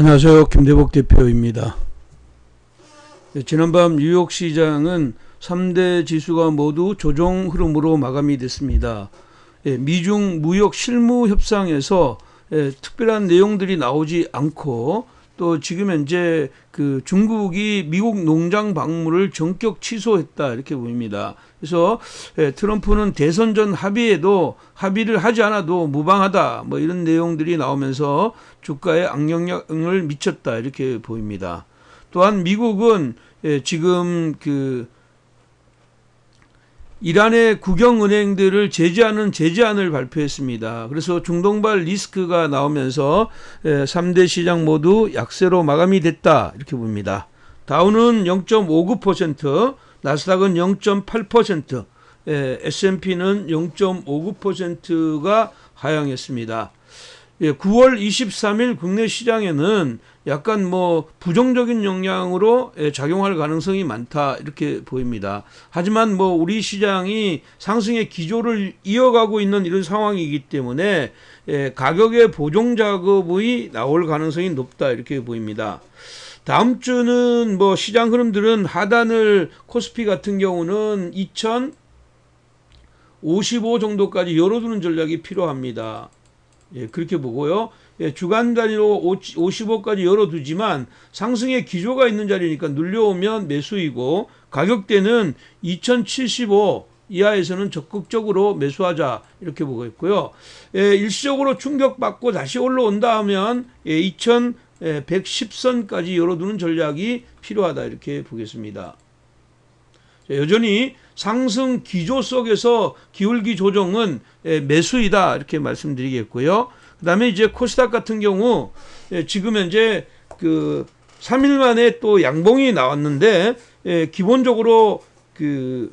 안녕하세요. 김대복 대표입니다. 네, 지난밤 뉴욕 시장은 3대 지수가 모두 조정 흐름으로 마감이 됐습니다. 예, 미중 무역 실무 협상에서 예, 특별한 내용들이 나오지 않고 또 지금 현재 그 중국이 미국 농장 방문을 전격 취소했다 이렇게 보입니다. 그래서 예, 트럼프는 대선 전 합의에도 합의를 하지 않아도 무방하다 뭐 이런 내용들이 나오면서 주가에 악영향을 미쳤다 이렇게 보입니다. 또한 미국은 예, 지금 그 이란의 국영은행들을 제재하는 제재안을 발표했습니다. 그래서 중동발 리스크가 나오면서 3대 시장 모두 약세로 마감이 됐다 이렇게 봅니다. 다우는 0.59%, 나스닥은 0.8%, S&P는 0.59%가 하향했습니다. 예, 9월 23일 국내 시장에는 약간 뭐 부정적인 영향으로 예, 작용할 가능성이 많다 이렇게 보입니다. 하지만 뭐 우리 시장이 상승의 기조를 이어가고 있는 이런 상황이기 때문에 예, 가격의 보정 작업이 나올 가능성이 높다 이렇게 보입니다. 다음 주는 뭐 시장 흐름들은 하단을 코스피 같은 경우는 2055 정도까지 열어두는 전략이 필요합니다. 예, 그렇게 보고요. 예, 주간 단위로 55까지 열어두지만 상승의 기조가 있는 자리니까 눌려오면 매수이고 가격대는 2075 이하에서는 적극적으로 매수하자 이렇게 보고 있고요. 예, 일시적으로 충격받고 다시 올라온다 하면 예, 2110선까지 열어두는 전략이 필요하다 이렇게 보겠습니다. 자, 여전히 상승 기조 속에서 기울기 조정은 예, 매수이다 이렇게 말씀드리겠고요. 그 다음에 이제 코스닥 같은 경우 예, 지금 현재 그 3일 만에 또 양봉이 나왔는데 예, 기본적으로 그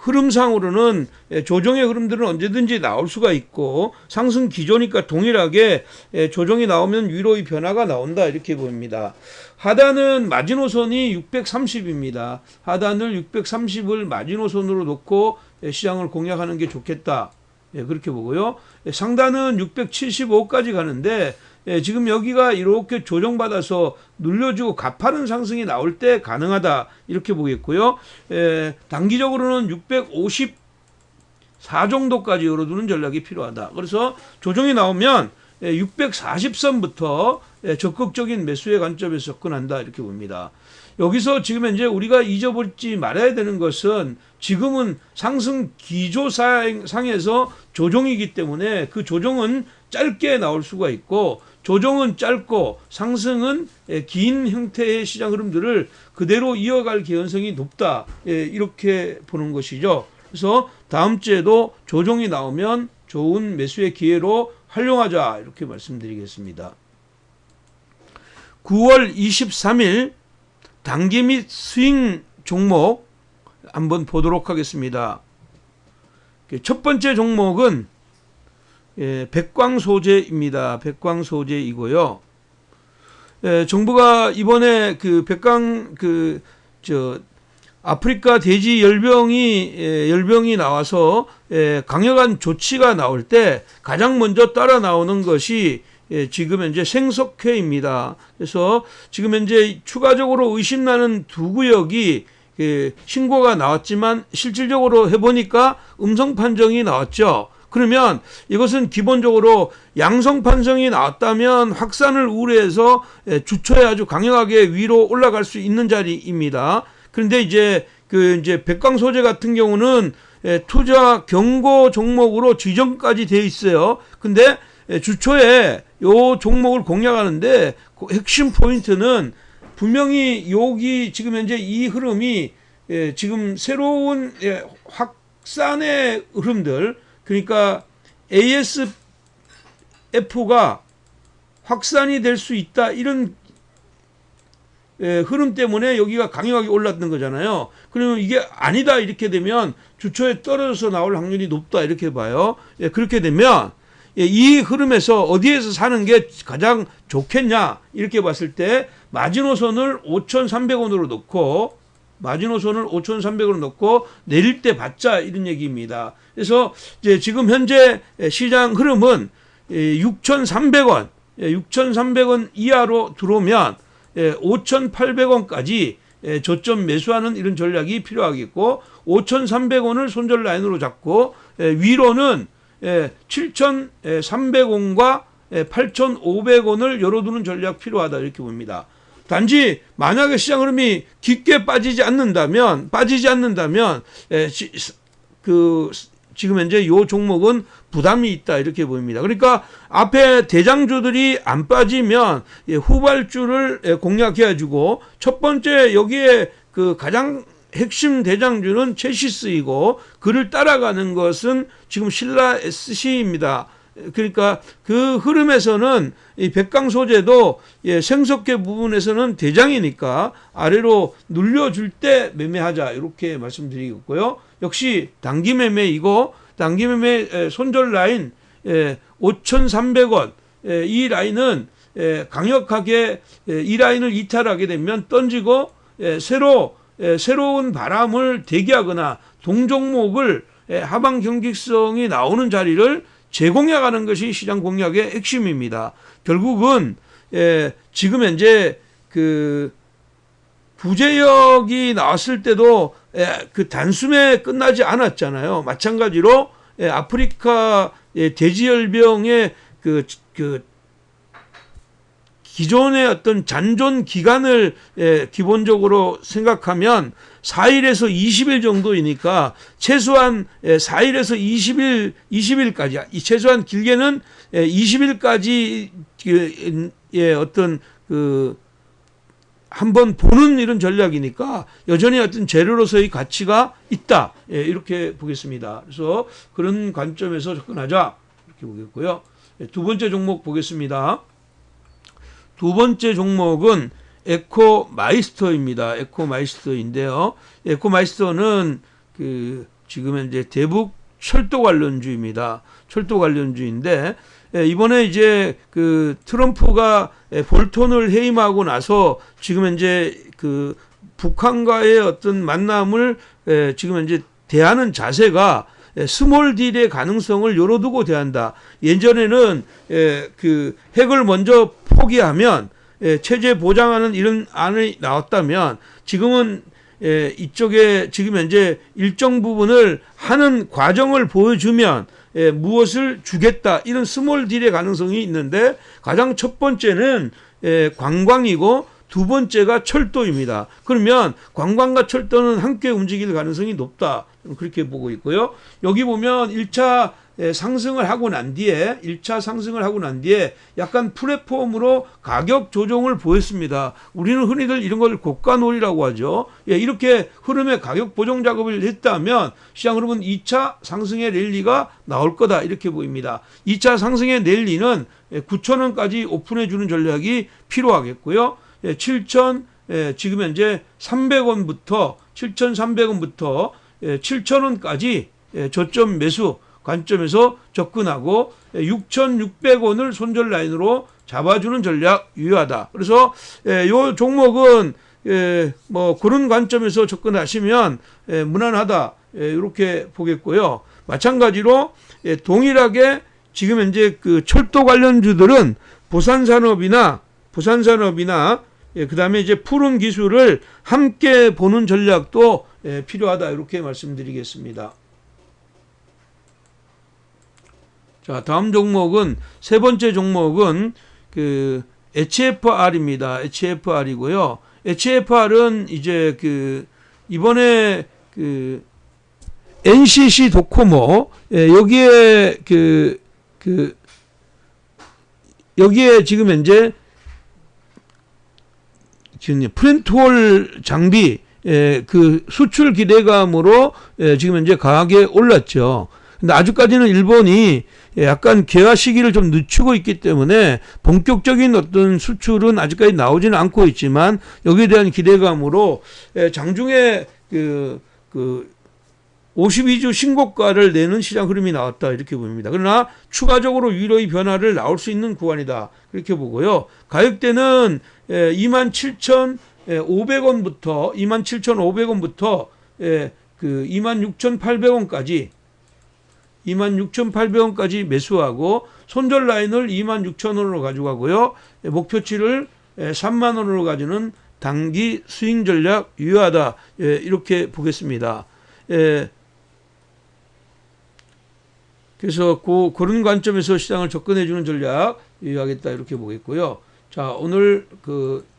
흐름상으로는 예, 조정의 흐름들은 언제든지 나올 수가 있고 상승 기조니까 동일하게 예, 조정이 나오면 위로의 변화가 나온다 이렇게 보입니다. 하단은 마지노선이 630입니다. 하단을 630을 마지노선으로 놓고 예, 시장을 공략하는 게 좋겠다. 예, 그렇게 보고요. 예, 상단은 675까지 가는데 예, 지금 여기가 이렇게 조정받아서 눌려주고 가파른 상승이 나올 때 가능하다 이렇게 보겠고요. 예, 단기적으로는 654 정도까지 열어두는 전략이 필요하다. 그래서 조정이 나오면 640선부터 예, 적극적인 매수의 관점에서 접근한다 이렇게 봅니다. 여기서 지금 현재 우리가 잊어버리지 말아야 되는 것은 지금은 상승 기조상에서 조정이기 때문에 그 조정은 짧게 나올 수가 있고 조정은 짧고 상승은 예, 긴 형태의 시장 흐름들을 그대로 이어갈 개연성이 높다 예, 이렇게 보는 것이죠. 그래서 다음 주에도 조정이 나오면 좋은 매수의 기회로 활용하자 이렇게 말씀드리겠습니다. 9월 23일 단기 및 스윙 종목 한번 보도록 하겠습니다. 첫 번째 종목은 예, 백광 소재입니다. 백광 소재이고요. 예, 정부가 이번에 그 백광 그 저 아프리카 돼지 열병이 예, 열병이 나와서 예, 강력한 조치가 나올 때 가장 먼저 따라 나오는 것이 예, 지금 현재 생석회입니다. 그래서 지금 현재 추가적으로 의심나는 두 구역이 예, 신고가 나왔지만 실질적으로 해보니까 음성 판정이 나왔죠. 그러면 이것은 기본적으로 양성 판정이 나왔다면 확산을 우려해서 예, 주초에 아주 강력하게 위로 올라갈 수 있는 자리입니다. 그런데 이제 그 이제 백광 소재 같은 경우는 예, 투자 경고 종목으로 지정까지 돼 있어요. 근데 예, 주초에 요 종목을 공략하는데 그 핵심 포인트는 분명히 여기 지금 현재 이 흐름이 예, 지금 새로운 예, 확산의 흐름들 그러니까 ASF가 확산이 될 수 있다 이런 예, 흐름 때문에 여기가 강력하게 올랐던 거잖아요. 그러면 이게 아니다 이렇게 되면 주초에 떨어져서 나올 확률이 높다 이렇게 봐요. 예, 그렇게 되면 예, 이 흐름에서 어디에서 사는 게 가장 좋겠냐 이렇게 봤을 때 마지노선을 5,300원으로 놓고 마지노선을 5,300원으로 놓고 내릴 때 받자 이런 얘기입니다. 그래서 이제 지금 현재 시장 흐름은 6,300원 예, 6,300원 이하로 들어오면 예, 5,800원까지 예, 저점 매수하는 이런 전략이 필요하겠고 5,300원을 손절 라인으로 잡고 예, 위로는 예, 7,300원과 예, 8,500원을 열어두는 전략 필요하다 이렇게 봅니다. 단지 만약에 시장 흐름이 깊게 빠지지 않는다면 빠지지 않는다면 예, 시- 그 지금 현재 요 종목은 부담이 있다 이렇게 보입니다. 그러니까 앞에 대장주들이 안 빠지면 예, 후발주를 예, 공략해 주고 첫 번째 여기에 그 가장 핵심 대장주는 체시스이고 그를 따라가는 것은 지금 신라 SC입니다. 그러니까 그 흐름에서는 이 백강 소재도 예, 생석계 부분에서는 대장이니까 아래로 눌려줄 때 매매하자 이렇게 말씀드리겠고요. 역시 단기 매매이고 단기 매매 에, 손절 라인 예, 5,300원 예, 이 라인은 예, 강력하게 예, 이 라인을 이탈하게 되면 던지고 예, 새로 예, 새로운 바람을 대기하거나 동종목을 예, 하방 경직성이 나오는 자리를 재공략하는 것이 시장 공략의 핵심입니다. 결국은 예, 지금 현재 그 부재역이 나왔을 때도 예, 그 단숨에 끝나지 않았잖아요. 마찬가지로 예, 아프리카 예, 돼지열병의 그, 그 기존의 어떤 잔존 기간을 예, 기본적으로 생각하면 4일에서 20일 정도이니까 최소한 예, 4일에서 20일 20일까지 이 최소한 길게는 예, 20일까지 그, 예, 어떤 그 한번 보는 이런 전략이니까 여전히 어떤 재료로서의 가치가 있다. 예, 이렇게 보겠습니다. 그래서 그런 관점에서 접근하자. 이렇게 보겠고요. 예, 두 번째 종목 보겠습니다. 두 번째 종목은 에코 마이스터입니다. 에코 마이스터인데요. 에코 마이스터는 그 지금 현재 대북 철도 관련주입니다. 철도 관련주인데 예, 이번에 이제 그 트럼프가 예, 볼턴을 해임하고 나서 지금 현재 그 북한과의 어떤 만남을 예, 지금 현재 대하는 자세가 예, 스몰 딜의 가능성을 열어두고 대한다. 예전에는 예, 그 핵을 먼저 포기하면 예, 체제 보장하는 이런 안이 나왔다면 지금은 예, 이쪽에 지금 현재 일정 부분을 하는 과정을 보여주면 예, 무엇을 주겠다 이런 스몰 딜의 가능성이 있는데 가장 첫 번째는 예, 관광이고 두 번째가 철도입니다. 그러면 관광과 철도는 함께 움직일 가능성이 높다. 그렇게 보고 있고요. 여기 보면 1차 상승을 하고 난 뒤에 1차 상승을 하고 난 뒤에 약간 플랫폼으로 가격 조정을 보였습니다. 우리는 흔히들 이런 걸 고가 놀이라고 하죠. 예, 이렇게 흐름의 가격 보정 작업을 했다면 시장 흐름은 2차 상승의 랠리가 나올 거다 이렇게 보입니다. 2차 상승의 랠리는 9,000원까지 오픈해 주는 전략이 필요하겠고요. 예, 7천 예, 지금 현재 300원부터 7,300원부터 예, 7,000원까지 예, 저점 매수 관점에서 접근하고 6,600원을 손절 라인으로 잡아주는 전략 유효하다. 그래서 예, 요 종목은 예, 뭐 그런 관점에서 접근하시면 예, 무난하다. 예, 이렇게 보겠고요. 마찬가지로 예, 동일하게 지금 현재 그 철도 관련주들은 부산산업이나 부산산업이나 예, 그 다음에 이제 푸른 기술을 함께 보는 전략도 예, 필요하다 이렇게 말씀드리겠습니다. 자, 다음 종목은 세 번째 종목은 그 HFR입니다. HFR이고요. HFR은 이제 그 이번에 그 NCC 도코모 예, 여기에 그 그 여기에 지금 현재 지금 프렌트홀 장비 예, 그 수출 기대감으로 예, 지금 현재 강하게 올랐죠. 근데 아직까지는 일본이 예, 약간 개화 시기를 좀 늦추고 있기 때문에 본격적인 어떤 수출은 아직까지 나오지는 않고 있지만 여기에 대한 기대감으로 예, 장중에 그, 그 52주 신고가를 내는 시장 흐름이 나왔다 이렇게 보입니다. 그러나 추가적으로 위로의 변화를 나올 수 있는 구간이다 그렇게 보고요. 가격대는 27,500원부터 27,500원부터 그 26,800원까지 26,800원까지 매수하고 손절 라인을 26,000원으로 가져가고요. 예, 목표치를 3만 원으로 가지는 단기 스윙 전략 유효하다. 예, 이렇게 보겠습니다. 예, 그래서 그, 그런 관점에서 시장을 접근해 주는 전략 유효하겠다 이렇게 보겠고요. 자, 오늘 그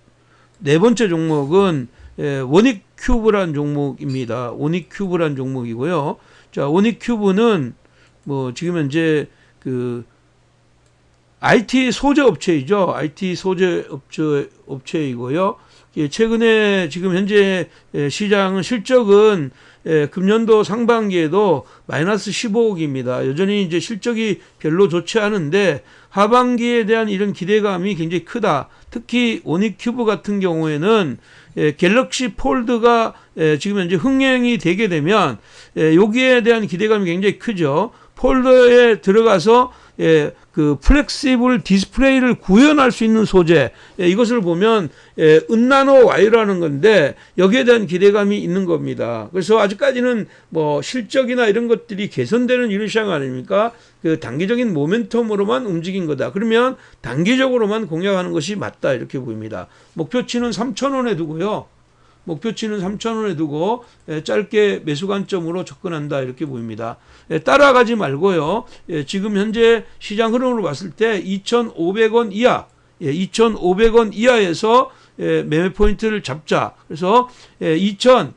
네 번째 종목은 예, 원익 큐브란 종목입니다. 원익 큐브란 종목이고요. 자, 원익 큐브는 뭐 지금 현재 그 IT 소재 업체이죠. IT 소재 업체 업체이고요. 예, 최근에 지금 현재 예, 시장은 실적은 예, 금년도 상반기에도 마이너스 15억입니다. 여전히 이제 실적이 별로 좋지 않은데 하반기에 대한 이런 기대감이 굉장히 크다. 특히 오닉큐브 같은 경우에는 예, 갤럭시 폴드가 예, 지금 현재 흥행이 되게 되면 예, 여기에 대한 기대감이 굉장히 크죠. 폴더에 들어가서 예, 그 플렉시블 디스플레이를 구현할 수 있는 소재 예, 이것을 보면 예, 은나노 와이라는 건데 여기에 대한 기대감이 있는 겁니다. 그래서 아직까지는 뭐 실적이나 이런 것들이 개선되는 이런 시장 아닙니까? 그 단기적인 모멘텀으로만 움직인 거다. 그러면 단기적으로만 공략하는 것이 맞다 이렇게 보입니다. 목표치는 3,000원에 두고요. 목표치는 3,000원에 두고 예, 짧게 매수 관점으로 접근한다 이렇게 보입니다. 예, 따라가지 말고요. 예, 지금 현재 시장 흐름으로 봤을 때 2,500원 이하, 2,500원 이하에서 매매 포인트를 잡자. 그래서 2,000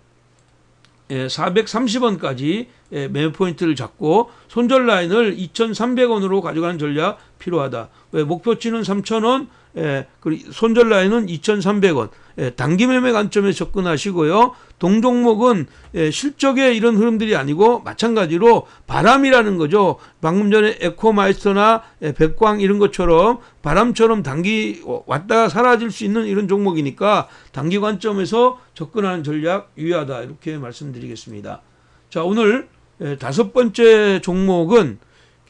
430원까지 매매 포인트를 잡고 손절 라인을 2,300원으로 가져가는 전략 필요하다. 왜 목표치는 3,000원, 예, 손절 라인은 2,300원. 예, 단기 매매 관점에 접근하시고요. 동종목은 예, 실적의 이런 흐름들이 아니고 마찬가지로 바람이라는 거죠. 방금 전에 에코마이스터나 예, 백광 이런 것처럼 바람처럼 단기 왔다가 사라질 수 있는 이런 종목이니까 단기 관점에서 접근하는 전략 유의하다 이렇게 말씀드리겠습니다. 자 오늘 예, 다섯 번째 종목은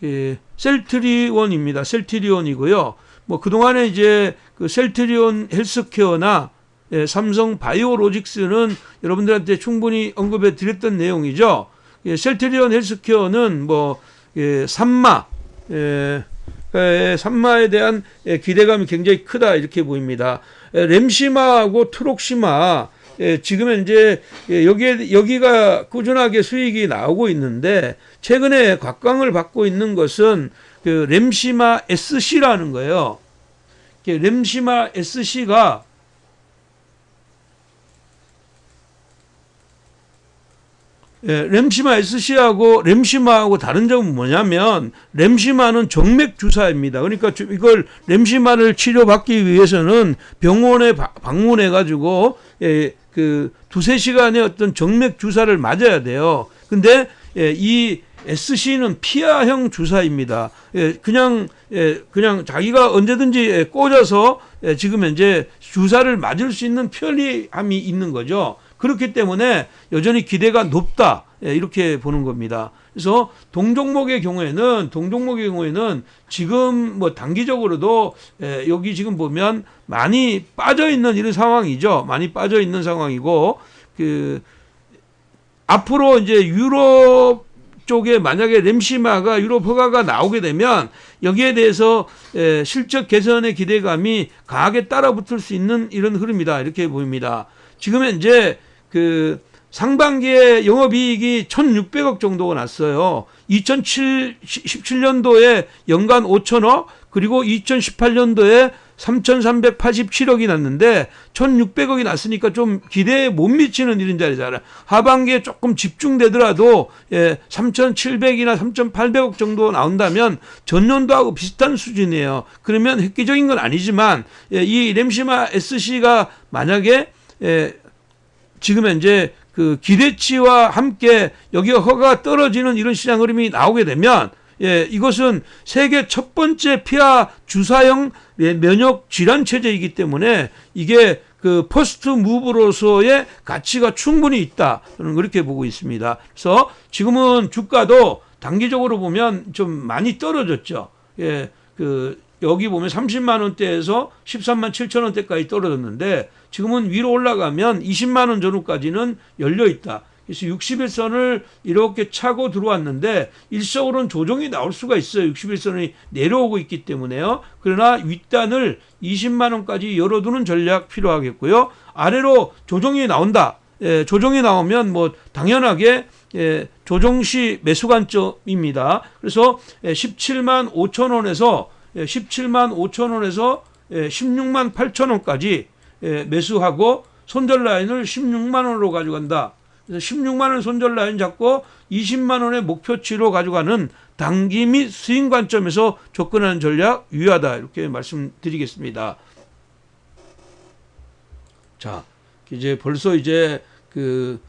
예, 셀트리온입니다. 셀트리온이고요. 뭐 그동안에 이제 그 셀트리온 헬스케어나 예, 삼성 바이오로직스는 여러분들한테 충분히 언급해 드렸던 내용이죠. 예, 셀트리온 헬스케어는 뭐 예, 산마 예, 예, 산마에 대한 예, 기대감이 굉장히 크다 이렇게 보입니다. 예, 램시마하고 트록시마 예, 지금 현재 예, 여기에 여기가 꾸준하게 수익이 나오고 있는데 최근에 곽광을 받고 있는 것은 그 램시마 SC라는 거예요. 램시마 SC가 예, 램시마 SC하고 램시마하고 다른 점은 뭐냐면 램시마는 정맥 주사입니다. 그러니까 이걸 램시마를 치료받기 위해서는 병원에 방문해 가지고 예, 그 두세 시간의 어떤 정맥 주사를 맞아야 돼요. 근데 예, 이 SC는 피하형 주사입니다. 예, 그냥 예, 그냥 자기가 언제든지 예, 꽂아서 예, 지금 현재 주사를 맞을 수 있는 편리함이 있는 거죠. 그렇기 때문에 여전히 기대가 높다 예, 이렇게 보는 겁니다. 그래서 동종목의 경우에는 동종목의 경우에는 지금 뭐 단기적으로도 예, 여기 지금 보면 많이 빠져 있는 이런 상황이죠. 많이 빠져 있는 상황이고 그 앞으로 이제 유럽 쪽에 만약에 램시마가 유럽 허가가 나오게 되면 여기에 대해서 실적 개선의 기대감이 강하게 따라붙을 수 있는 이런 흐름이다 이렇게 보입니다. 지금 현재 그 상반기에 영업이익이 1,600억 정도가 났어요. 2017년도에 연간 5천억 그리고 2018년도에 3,387억이 났는데 1,600억이 났으니까 좀 기대에 못 미치는 이런 자리잖아요. 하반기에 조금 집중되더라도 예, 3,700이나 3,800억 정도 나온다면 전년도하고 비슷한 수준이에요. 그러면 획기적인 건 아니지만 예, 이 램시마 SC가 만약에 예, 지금 현재 그 기대치와 함께 여기가 허가가 떨어지는 이런 시장 흐름이 나오게 되면 예, 이것은 세계 첫 번째 피하 주사형 면역 질환 체제이기 때문에 이게 그 퍼스트 무브로서의 가치가 충분히 있다. 저는 그렇게 보고 있습니다. 그래서 지금은 주가도 단기적으로 보면 좀 많이 떨어졌죠. 예, 그 여기 보면 30만 원대에서 13만 7천 원대까지 떨어졌는데 지금은 위로 올라가면 20만 원 전후까지는 열려 있다. 그래서 60일선을 이렇게 차고 들어왔는데 일적으로는 조정이 나올 수가 있어요. 60일선이 내려오고 있기 때문에요. 그러나 윗단을 20만 원까지 열어두는 전략 필요하겠고요. 아래로 조정이 나온다. 예, 조정이 나오면 뭐 당연하게 예, 조정시 매수 관점입니다. 그래서 예, 17만 5천 원에서 예, 17만 5천 원에서 예, 16만 8천 원까지 예, 매수하고 손절 라인을 16만 원으로 가져간다. 그래서 16만 원 손절 라인 잡고 20만 원의 목표치로 가져가는 단기 및 스윙 관점에서 접근하는 전략 유효하다 이렇게 말씀드리겠습니다. 자, 이제 벌써 이제 그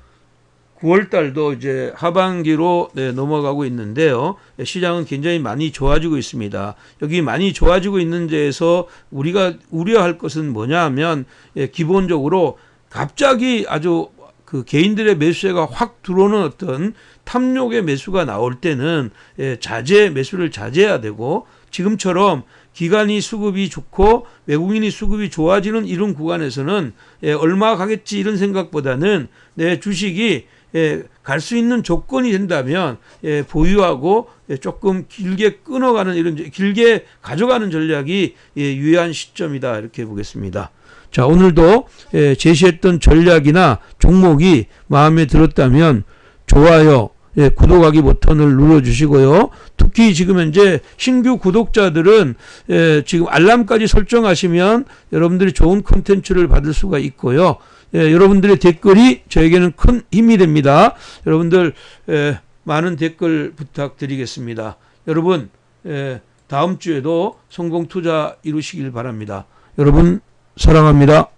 9월 달도 이제 하반기로 네, 넘어가고 있는데요. 네, 시장은 굉장히 많이 좋아지고 있습니다. 여기 많이 좋아지고 있는 데에서 우리가 우려할 것은 뭐냐 하면 예, 기본적으로 갑자기 아주 그 개인들의 매수세가 확 들어오는 어떤 탐욕의 매수가 나올 때는 예, 자제 매수를 자제해야 되고 지금처럼 기관이 수급이 좋고 외국인이 수급이 좋아지는 이런 구간에서는 예, 얼마 가겠지 이런 생각보다는 내 주식이 예, 갈 수 있는 조건이 된다면 예, 보유하고 예, 조금 길게 끊어가는 이런 길게 가져가는 전략이 예, 유효한 시점이다 이렇게 보겠습니다. 자 오늘도 예, 제시했던 전략이나 종목이 마음에 들었다면 좋아요, 예, 구독하기 버튼을 눌러주시고요. 특히 지금 현재 신규 구독자들은 예, 지금 알람까지 설정하시면 여러분들이 좋은 콘텐츠를 받을 수가 있고요. 예, 여러분들의 댓글이 저에게는 큰 힘이 됩니다. 여러분들 예, 많은 댓글 부탁드리겠습니다. 여러분 예, 다음 주에도 성공 투자 이루시길 바랍니다. 여러분 사랑합니다.